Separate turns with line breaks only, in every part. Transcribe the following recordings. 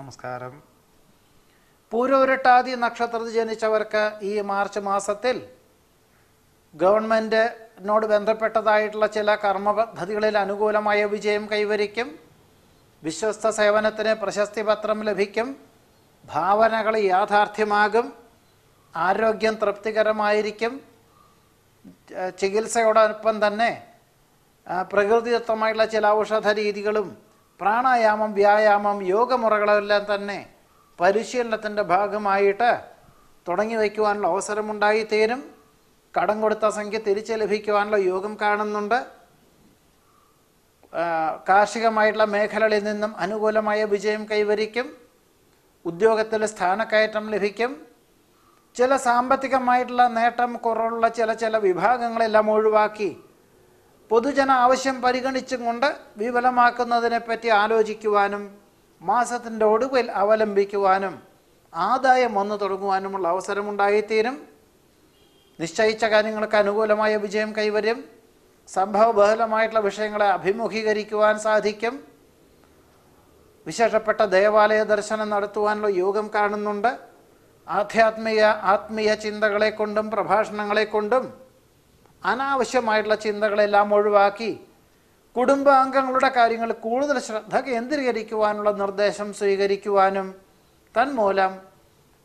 നമസ്കാരം. പൂരൂരട്ടാതി നക്ഷത്രത്തിൽ ജനിച്ചവർക്ക് ഈ മാർച്ച് മാസത്തിൽ ഗവൺമെന്റിനോട് ബന്ധപ്പെട്ടതായിട്ടുള്ള ചില കർമ്മ പദ്ധതികളിൽ അനുകൂലമായ വിജയം കൈവരിക്കും. വിശ്വസ്ത സേവനത്തിന് പ്രശസ്തി പത്രം ലഭിക്കും. ഭാവനകൾ യാഥാർത്ഥ്യമാകും. ആരോഗ്യം തൃപ്തികരമായിരിക്കും. ചികിത്സയോടൊപ്പം തന്നെ പ്രകൃതിദത്തമായിട്ടുള്ള ചില ഔഷധ രീതികളും പ്രാണായാമം വ്യായാമം യോഗമുറകളെല്ലാം തന്നെ പരിശീലനത്തിന്റെ ഭാഗമായിട്ട് തുടങ്ങി വയ്ക്കുവാനുള്ള അവസരമുണ്ടായിത്തീരും കടം കൊടുത്ത സംഖ്യ തിരിച്ച് ലഭിക്കുവാനുള്ള യോഗം കാണുന്നുണ്ട്. കാർഷികമായിട്ടുള്ള മേഖലകളിൽ നിന്നും അനുകൂലമായ വിജയം കൈവരിക്കും. ഉദ്യോഗത്തിൽ സ്ഥാനക്കയറ്റം ലഭിക്കും. ചില സാമ്പത്തികമായിട്ടുള്ള നേട്ടം കുറവുള്ള ചില ചില വിഭാഗങ്ങളെല്ലാം ഒഴിവാക്കി പൊതുജന ആവശ്യം പരിഗണിച്ചും കൊണ്ട് വിപുലമാക്കുന്നതിനെപ്പറ്റി ആലോചിക്കുവാനും മാസത്തിന്റെ ഒടുവിൽ അവലംബിക്കുവാനും ആദായം വന്നു തുടങ്ങുവാനുമുള്ള അവസരമുണ്ടായിത്തീരും. നിശ്ചയിച്ച കാര്യങ്ങൾക്ക് അനുകൂലമായ വിജയം കൈവരും. സംഭവബഹുലമായിട്ടുള്ള വിഷയങ്ങളെ അഭിമുഖീകരിക്കുവാൻ സാധിക്കും. വിശേഷപ്പെട്ട ദേവാലയ ദർശനം നടത്തുവാനുള്ള യോഗം കാണുന്നുണ്ട്. ആധ്യാത്മിക ആത്മീയ ചിന്തകളെ കൊണ്ടും പ്രഭാഷണങ്ങളെ കൊണ്ടും അനാവശ്യമായിട്ടുള്ള ചിന്തകളെല്ലാം ഒഴിവാക്കി കുടുംബാംഗങ്ങളുടെ കാര്യങ്ങൾ കൂടുതൽ ശ്രദ്ധ കേന്ദ്രീകരിക്കുവാനുള്ള നിർദ്ദേശം സ്വീകരിക്കുവാനും തന്മൂലം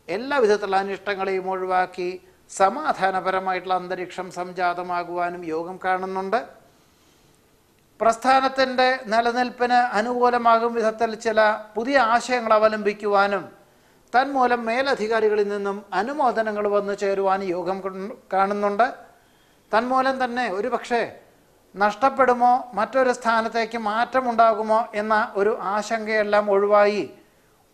എല്ലാവിധത്തിലുള്ള അനിഷ്ടങ്ങളെയും ഒഴിവാക്കി സമാധാനപരമായിട്ടുള്ള അന്തരീക്ഷം സംജാതമാകുവാനും യോഗം കാണുന്നുണ്ട്. പ്രസ്ഥാനത്തിന്റെ നിലനിൽപ്പിന് അനുകൂലമാകും വിധത്തിൽ ചില പുതിയ ആശയങ്ങൾ അവലംബിക്കുവാനും തന്മൂലം മേലധികാരികളിൽ നിന്നും അനുമോദനങ്ങൾ വന്നു ചേരുവാനും യോഗം കാണുന്നുണ്ട്. തന്മൂലം തന്നെ ഒരു പക്ഷേ നഷ്ടപ്പെടുമോ മറ്റൊരു സ്ഥാനത്തേക്ക് മാറ്റമുണ്ടാകുമോ എന്ന ഒരു ആശങ്കയെല്ലാം ഒഴിവായി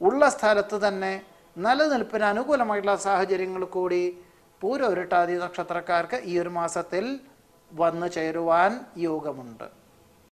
ഉള്ള സ്ഥലത്ത് തന്നെ നിലനിൽപ്പിന് അനുകൂലമായിട്ടുള്ള സാഹചര്യങ്ങൾ കൂടി പൂരൊരുട്ടാതി നക്ഷത്രക്കാർക്ക് ഈ ഒരു മാസത്തിൽ വന്നു ചേരുവാൻ യോഗമുണ്ട്.